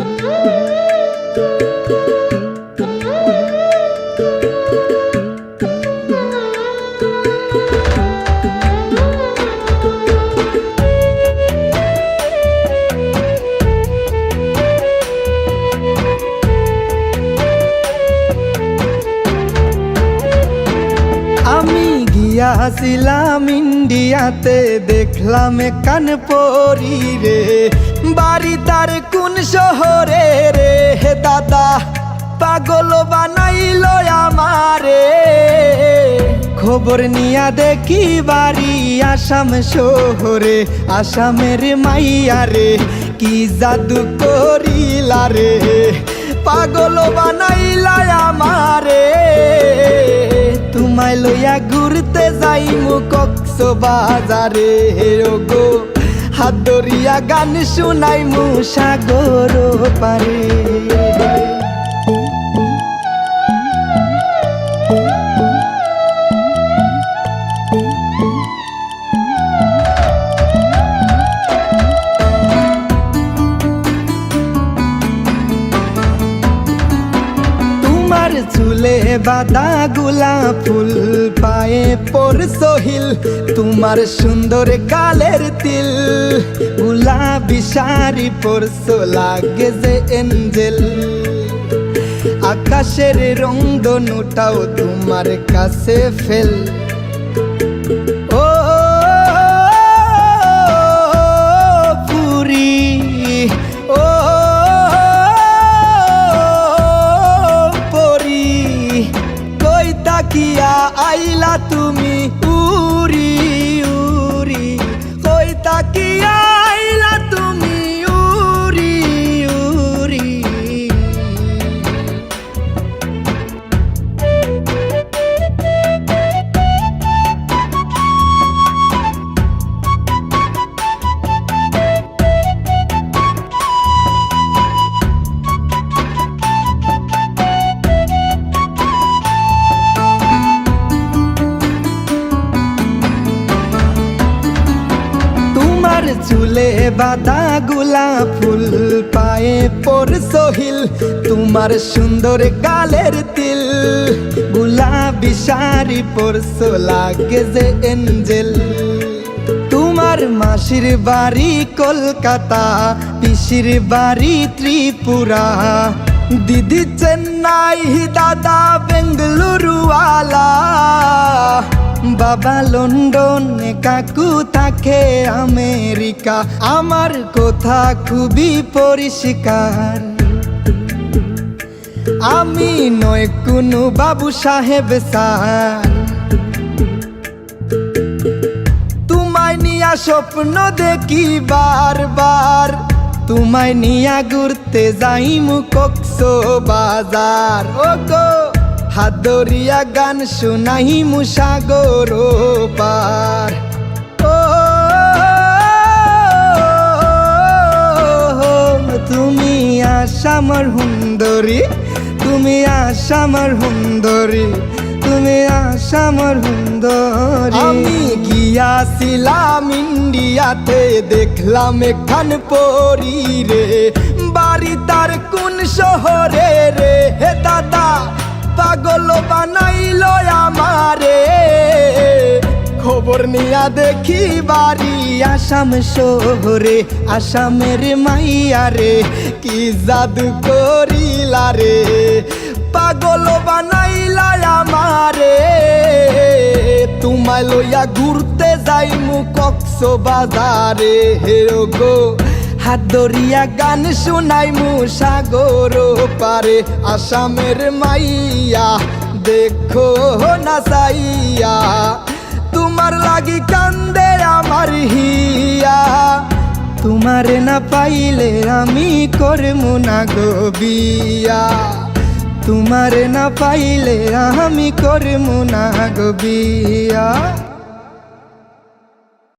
আমি গিয়াছিলাম ইন্ডিয়াতে, দেখলাম কান পরি রে। বাড়ি তার কোন শহরে রে? হে দাদা, পাগল বানাইল আমারে। খবর নিয়া দেখি বাড়ি আসাম শহরে, আসামের মাইয়া রে, কি জাদু করিলা রে? পাগল বানাইলা আমারে। তোমায় লইয়া ঘুরতে যাই কক্স বাজারে গো হাত ধরিয়া গান শুনাই মু সাগর পারে। তোমার চুলে বাদা গুলা ফুল পায়ে পর সহিল। তোমার সুন্দর কালের তিল গুলাবি বিশারি পরশো লাগে যে এঞ্জেল। আকাশের রং দনুটাও তোমার কাছে ফেল। তুমি চুলে বাদা গুলা ফুল, পায়ে পর সহিল তোমার সুন্দর গালের তিল। গুলাবি শাড়ি পরশো লাগে যে এঞ্জেল। তোমার মাসির বাড়ি কলকাতা, পিসির বাড়ি ত্রিপুরা। দিদি চেন্নাই, দাদা বেঙ্গলুরু আলা বাবা লন্ডন কাকু থাকে আমেরিকা। আমার কথা খুবই পরিষ্কার। আমি নয় কোনো বাবু সাহেব, স্যার। তোমায় নিয়া স্বপ্ন দেখি বারবার। তোমায় নিয়া ঘুরতে যাইমু কক্সো বাজার ও গো হাদরিয়া গান শুনাইমু সাগর পার। ও, তুমি আসামর সুন্দরী তুমি আসামর সুন্দরী তুমি আসামর সুন্দরী আমি গিয়াছিলাম ইন্ডিয়াতে, দেখলাম এখান পরি রে বাড়ি তার কোন শহরে রে? নিয়া দেখি বাড়ি আসাম শহরে, আসামের মাইয়া রে, কি জাদু করিলা রে? পাগল বানাইলা আমারে, তোমায় লইয়া ঘুরতে যাইমু কক্স বাজারে হেরো গো হাত ধরিয়া গান শুনাইমু সাগর পারে, আসামের মাইয়া, দেখো না সাইয়া। তোমারে না পাইলে আমি করমু না গো বিয়া। তোমারে না পাইলে আমি করমু না গো বিয়া।